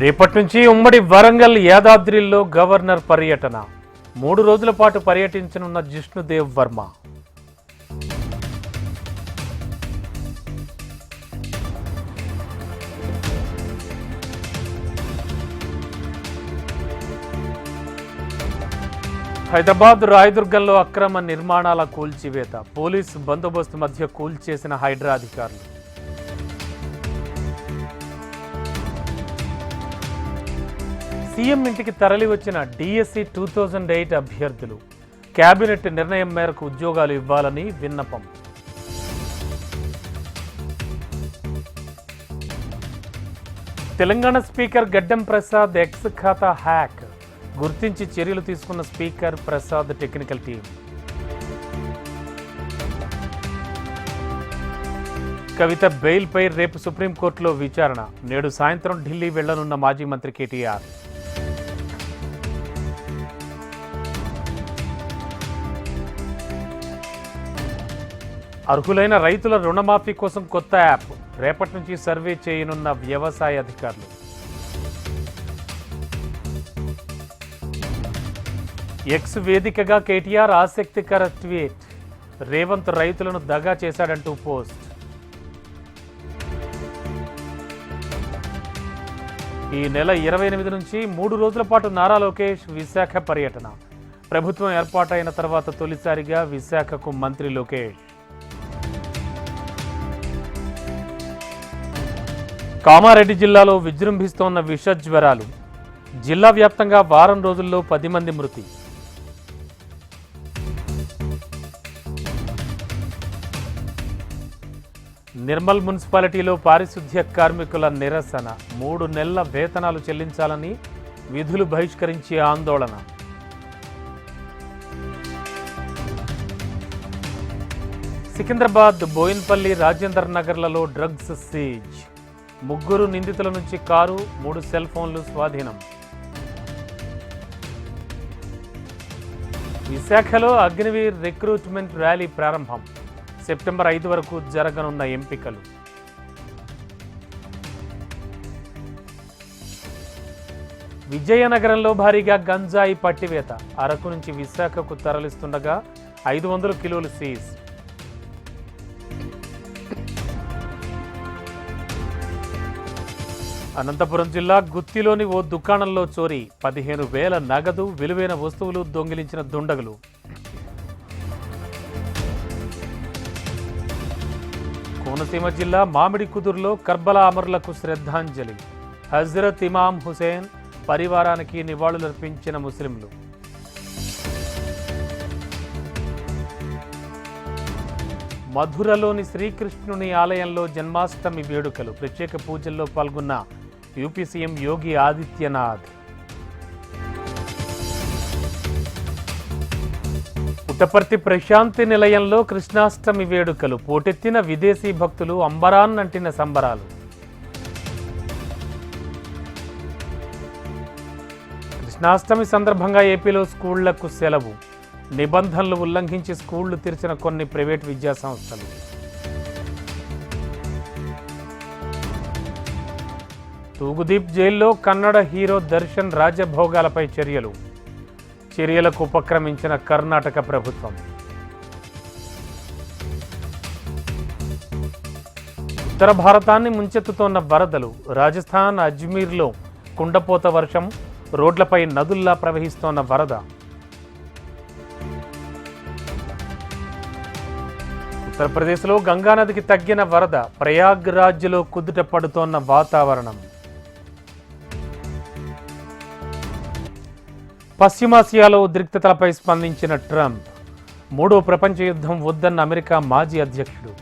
రేపటి నుంచి ఉమ్మడి వరంగల్ యాదాద్రిలో గవర్నర్ పర్యటన. మూడు రోజుల పాటు పర్యటించనున్న జిష్ణుదేవ్ వర్మ. హైదరాబాద్ రాయదుర్గంలో అక్రమ నిర్మాణాల కూల్చివేత. పోలీసు బందోబస్తు మధ్య కూల్చేసిన హైడ్రా అధికారులు. సీఎం ఇంటికి తరలి వచ్చిన డిఎస్సి టూ థౌజండ్ ఎయిట్ అభ్యర్థులు. కేబినెట్ నిర్ణయం మేరకు ఉద్యోగాలు ఇవ్వాలని విన్నపం. తెలంగాణ స్పీకర్ గడ్డం ప్రసాద్ ఎక్స్ ఖాతా హ్యాక్. గుర్తించి చర్యలు తీసుకున్న speaker Prasad technical team. Kavitha బెయిల్పై రేపు సుప్రీంకోర్టులో విచారణ. నేడు సాయంత్రం ఢిల్లీ వెళ్ళనున్న మాజీ మంత్రి కేటీఆర్. అర్హులైన రైతుల రుణమాఫీ కోసం కొత్త యాప్. రేపటి నుంచి సర్వే చేయనున్న వ్యవసాయ అధికారులు. ఎక్స్ వేదికగా కేటీఆర్ ఆసక్తికర ట్వీట్. రేవంత్ రైతులను దగా చేశాడంటూ పోస్ట్. ఈ నెల ఇరవై ఎనిమిది నుంచి మూడు రోజుల పాటు నారా లోకేష్ విశాఖ పర్యటన. ప్రభుత్వం ఏర్పాటైన తర్వాత తొలిసారిగా విశాఖకు మంత్రి లోకేష్. కామారెడ్డి జిల్లాలో విజృంభిస్తోన్న విష జ్వరాలు జిల్లా వ్యాప్తంగా వారం రోజుల్లో పది మంది మృతి. నిర్మల్ మున్సిపాలిటీలో పారిశుద్ధ్య కార్మికుల నిరసన. మూడు నెలల వేతనాలు చెల్లించాలని విధులు బహిష్కరించే ఆందోళన. సికింద్రాబాద్ బోయిన్పల్లి రాజేందర్ నగర్లలో డ్రగ్స్ సీజ్. ముగ్గురు నిందితుల నుంచి కారు మూడు సెల్ ఫోన్లు స్వాధీనం. విశాఖలో అగ్నివీర్ రిక్రూట్మెంట్ ర్యాలీ ప్రారంభం. సెప్టెంబర్ ఐదు వరకు జరగనున్న ఎంపికలు. విజయనగరంలో భారీగా గంజాయి పట్టివేత. అరకు నుంచి విశాఖకు తరలిస్తుండగా ఐదు వందల కిలోలు సీజ్. అనంతపురం జిల్లా గుత్తిలోని ఓ దుకాణంలో చోరీ పదిహేను వేల నగదు విలువైన వస్తువులు దొంగిలించిన దుండగులు. కోనసీమ జిల్లా మామిడి కుదురులో కర్బలా అమరులకు శ్రద్ధాంజలి. హజరత్ ఇమాం హుసేన్ పరివారానికి నివాళులర్పించిన ముస్లింలు. మధురలోని శ్రీకృష్ణుని ఆలయంలో జన్మాష్టమి వేడుకలు. ప్రత్యేక పూజల్లో పాల్గొన్న యూపీ సీఎం యోగి ఆదిత్యనాథ్. పుట్టపర్తి ప్రశాంతి నిలయంలో కృష్ణాష్టమి వేడుకలు. పోటెత్తిన విదేశీ భక్తులు అంబరాన్నంటిన సంబరాలు. కృష్ణాష్టమి సందర్భంగా ఏపీలో స్కూళ్ళకు సెలవు. నిబంధనలు ఉల్లంఘించి స్కూళ్ళు తెరిచిన కొన్ని ప్రైవేట్ విద్యా తూగుదీప్ జైల్లో కన్నడ హీరో దర్శన్ రాజభోగాలపై చర్యలు. చర్యలకు ఉపక్రమించిన కర్ణాటక ప్రభుత్వం. ఉత్తర భారతాన్ని ముంచెత్తుతోన్న వరదలు. రాజస్థాన్ అజ్మీర్లో కుండపోత వర్షం. రోడ్లపై నదుల్లా ప్రవహిస్తోన్న వరద. ఉత్తరప్రదేశ్లో గంగానదికి తగ్గిన వరద. ప్రయాగ్రాజ్లో కుదుట పడుతోన్న వాతావరణం. పశ్చిమాసియాలో ఉద్రిక్తతలపై స్పందించిన ట్రంప్ మూడో ప్రపంచ యుద్ధం వద్దన్న అమెరికా మాజీ అధ్యక్షుడు.